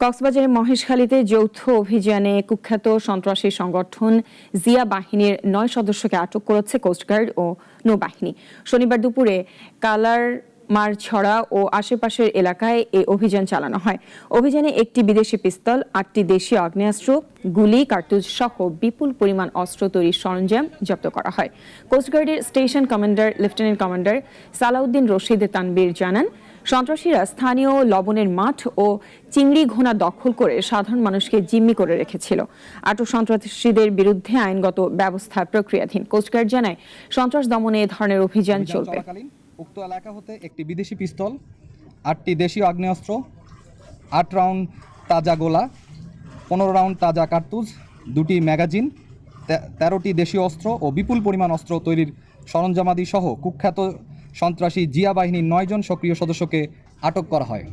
কক্সবাজারের মহেশখালীতে যৌথ অভিযানে কুখ্যাত সন্ত্রাসী সংগঠন জিয়া বাহিনীর নয় সদস্যকে আটক করেছে কোস্টগার্ড ও নৌবাহিনী। শনিবার দুপুরে কালার মারছড়া ও আশেপাশের এলাকায় এ অভিযান চালানো হয়। অভিযানে একটি বিদেশি পিস্তল, আটটি দেশীয় আগ্নেয়াস্ত্র, গুলি, কার্তুজ সহ বিপুল পরিমাণ অস্ত্র তৈরির সরঞ্জাম জব্দ করা হয়। কোস্টগার্ডের station commander, lieutenant commander Salauddin Rashid Tanvir জানান সন্ত্রাসীরা স্থানীয় লবণের মাঠ ও চিংড়ি ঘোনা দখল করে সাধারণ মানুষকে জিম্মি করে রেখেছিল। আটক সন্ত্রাসীদের বিরুদ্ধে আইনগত ব্যবস্থা প্রক্রিয়াধীন। কোস্টগার্ড জানায় সন্ত্রাস দমনে এ ধরনের অভিযান চলবে। উক্ত এলাকা হতে একটি বিদেশি পিস্তল আটটি দেশীয় আগ্নেয়াস্ত্র আট রাউন্ড তাজা গোলা পনেরো রাউন্ড তাজা কার্তুজ দুটি ম্যাগাজিন তেরোটি দেশীয় অস্ত্র ও বিপুল পরিমাণ অস্ত্র তৈরির সরঞ্জামাদি সহ কুখ্যাত সন্ত্রাসী জিয়া বাহিনীর নয়জন সক্রিয় সদস্যকে আটক করা হয়।